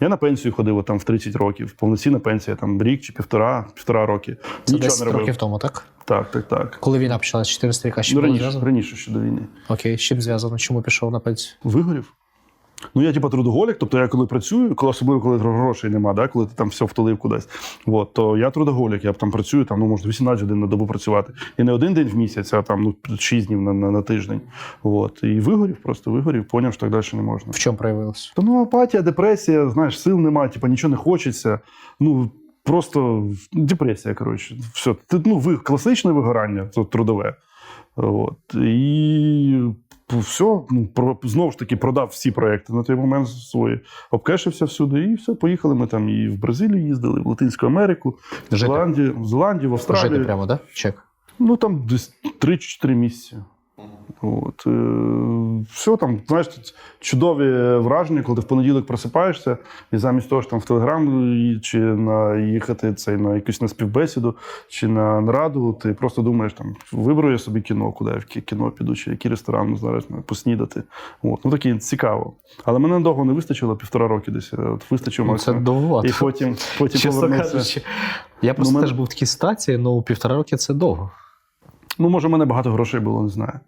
Я на пенсію ходив там в 30 років. Повноцінна пенсія, там рік чи півтора, півтора роки. Це Нічого 10 не робив. років тому, так? Так, так, так. Коли війна почалася, 400 яка ще Ну, раніше, зв'язано? раніше ще до війни. Окей, з чим зв'язано? Чому пішов на пенсію? Вигорів. Ну, я типа трудоголік, тобто я коли працюю, коли особливо коли грошей нема, да, коли ти там все втулив кудись. От, то я трудоголік, я там працюю, там, ну, можна 18 годин на добу працювати. І не один день в місяць, а там ну, 6 днів на, на, на тиждень. От. І вигорів, просто вигорів, поняв, що так далі не можна. В чому проявилось? Та ну апатія, депресія, знаєш, сил немає, типа нічого не хочеться. Ну просто депресія, коротше. Все. Ти, ну, ви, класичне вигорання, то трудове. От. І все, ну, про, знову ж таки, продав всі проекти на той момент свої, обкешився всюди, і все, поїхали. Ми там і в Бразилію їздили, в Латинську Америку, в. Зеландію, в Зеландію, в Австралію. Жити прямо, так? Да? Чек. Ну там десь 3-4 місяці. От, е, все там, знаєш, чудові враження, коли ти в понеділок просипаєшся, і замість того, що там в Телеграм чи на їхати цей, на якусь на співбесіду, чи на нараду, ти просто думаєш, там, виберу я собі кіно, куди я в кіно піду, чи який ресторан зараз ну, поснідати. От, ну такі цікаво. Але мене довго не вистачило, півтора роки десь. От, вистачило Ну, це довго. І потім, потім Чесно повернувся. кажучи, я просто мене- теж був в такій ситуації, ну півтора роки це довго. Ну, може, в мене багато грошей було, не знаю.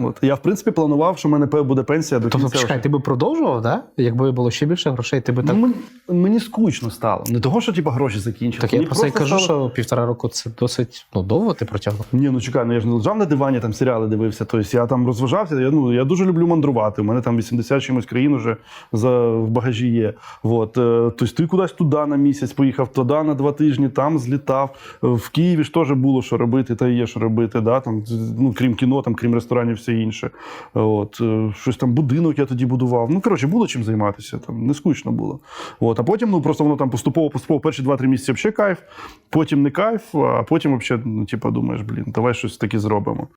От. Я, в принципі, планував, що в мене буде пенсія до Тобто, кінця. чекай, ти би продовжував, да? Якби було ще більше грошей, ти би Ну, так. мені, мені скучно стало. Не того, що типу, гроші закінчилися. Так я Мені про це й просто кажу, стало- що півтора року це досить ну, довго ти протягнув. Ні, ну чекай, ну я ж не лежав на дивані, там серіали дивився. Тобто я там розважався. Я, ну, я дуже люблю мандрувати. У мене там 80 чимось країн вже за, в багажі є. От, е, тобто ти кудись туди на місяць поїхав, туди на два тижні, там злітав. Е, В Києві ж теж було що робити, та є що робити. Да? Там, ну, крім кіно, там, крім ресторанів, все інше. От, е, щось там будинок я тоді будував. Ну, коротше, було чим займатися. Там, не скучно було. От, а потім ну, просто воно там поступово, поступово перші 2-3 місяці взагалі кайф, потім не кайф, а потім взагалі, ну, типу, думаєш, блін, давай щось таке зробимо.